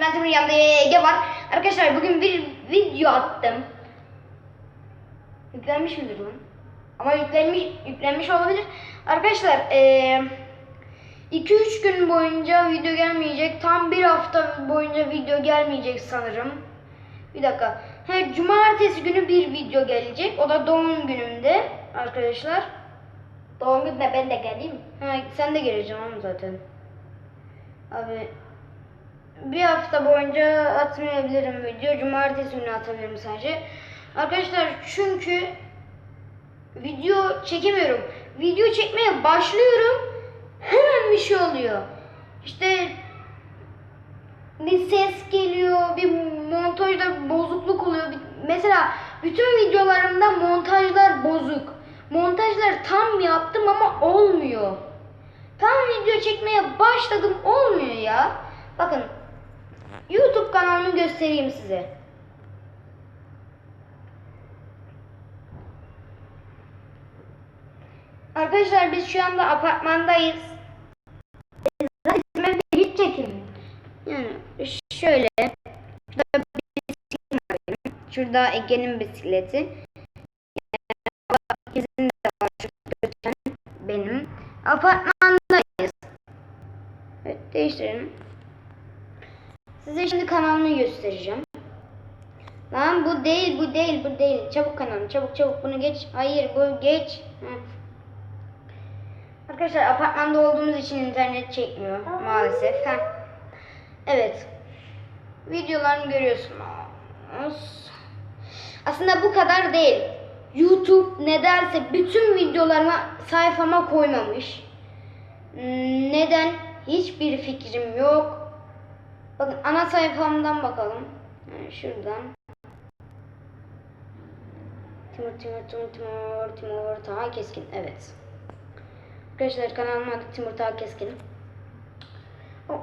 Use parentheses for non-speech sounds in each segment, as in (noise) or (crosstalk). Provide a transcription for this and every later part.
Ben Timur yanında Ege var. Arkadaşlar bugün bir video attım. Yüklenmiş midir lan? Ama yüklenmiş, yüklenmiş olabilir. Arkadaşlar eee 2-3 gün boyunca video gelmeyecek. Tam bir hafta boyunca video gelmeyecek sanırım. Bir dakika. He, cumartesi günü bir video gelecek. O da doğum günümde arkadaşlar. Doğum gününe ben de geleyim? Ha, sen de geleceksin oğlum zaten. Abi bir hafta boyunca atmayabilirim video. Cumartesi günü atabilirim sadece. Arkadaşlar çünkü video çekemiyorum. Video çekmeye başlıyorum. Hemen bir şey oluyor. İşte bir ses geliyor, bir montajda bozukluk oluyor. Mesela bütün videolarımda montajlar bozuk. Montajlar tam yaptım ama olmuyor. Tam video çekmeye başladım olmuyor ya. Bakın YouTube kanalımı göstereyim size. Arkadaşlar biz şu anda apartmandayız. Resmen hiç çekilmiyor. Yani şöyle. Şurada bisikletim var. Şurada Ege'nin bisikleti. İkisinin de var. Benim. Apartmandayız. Evet değiştirelim. Size şimdi kanalımı göstereceğim. Lan bu değil bu değil bu değil. Çabuk kanalım çabuk çabuk bunu geç. Hayır bu geç. Hı. Arkadaşlar apartmanda olduğumuz için internet çekmiyor maalesef. Heh. Evet. Videolarını görüyorsunuz. Aslında bu kadar değil. YouTube nedense bütün videolarımı sayfama koymamış. Neden? Hiçbir fikrim yok. Bakın ana sayfamdan bakalım. Yani şuradan. Timur Timur Timur Timur Timur Taha Keskin. Evet. Arkadaşlar kanalıma adı Timur Taha Keskin.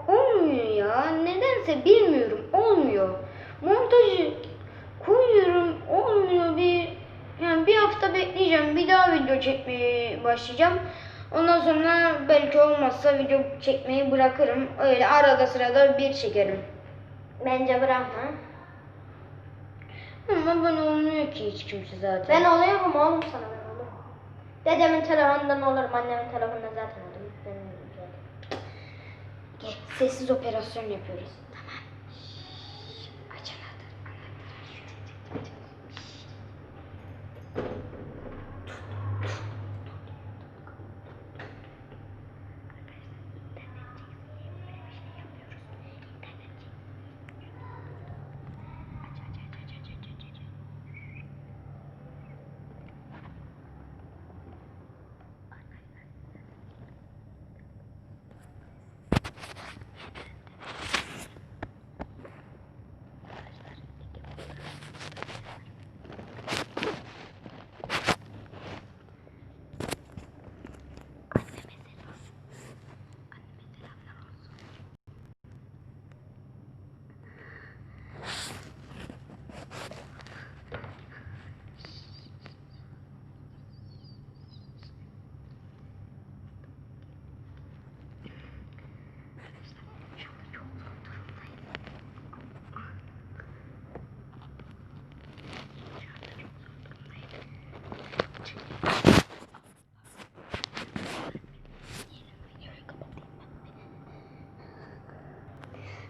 Olmuyor ya. Nedense bilmiyorum. Olmuyor. Montajı koyuyorum. Olmuyor. Bir yani bir hafta bekleyeceğim. Bir daha video çekmeye başlayacağım. Ondan sonra belki olmazsa video çekmeyi bırakırım. Öyle arada sırada bir çekerim. Bence bırakma. Ama ben olmuyor ki hiç kimse zaten. Ben oluyorum oğlum sana ben olurum. Dedemin telefonundan olurum, annemin telefonundan zaten olurum. Ben olurum zaten. Gel, sessiz operasyon yapıyoruz.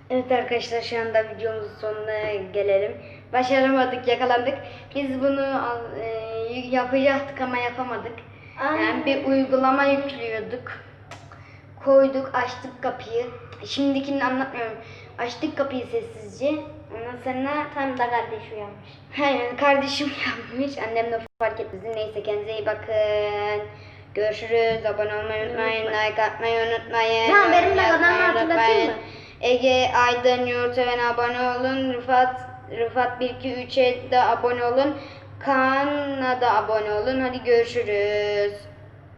Evet arkadaşlar şu anda videomuzun sonuna gelelim. Başaramadık, yakalandık. Biz bunu e, yapacaktık ama yapamadık. Yani bir uygulama yüklüyorduk. Koyduk, açtık kapıyı. Şimdikini anlatmıyorum. Açtık kapıyı sessizce. Ondan sonra Tam da kardeş uyanmış. Aynen kardeşim (laughs) yapmış. Annem de fark etmedi. Neyse kendinize iyi bakın. Görüşürüz. Abone olmayı unutmayın. Like atmayı unutmayın. Tamam, benim de kanalıma hatırlatayım mı? Ege Aydın Yurtseven abone olun. Rıfat Rıfat 123'e de abone olun. Kaan'a da abone olun. Hadi görüşürüz.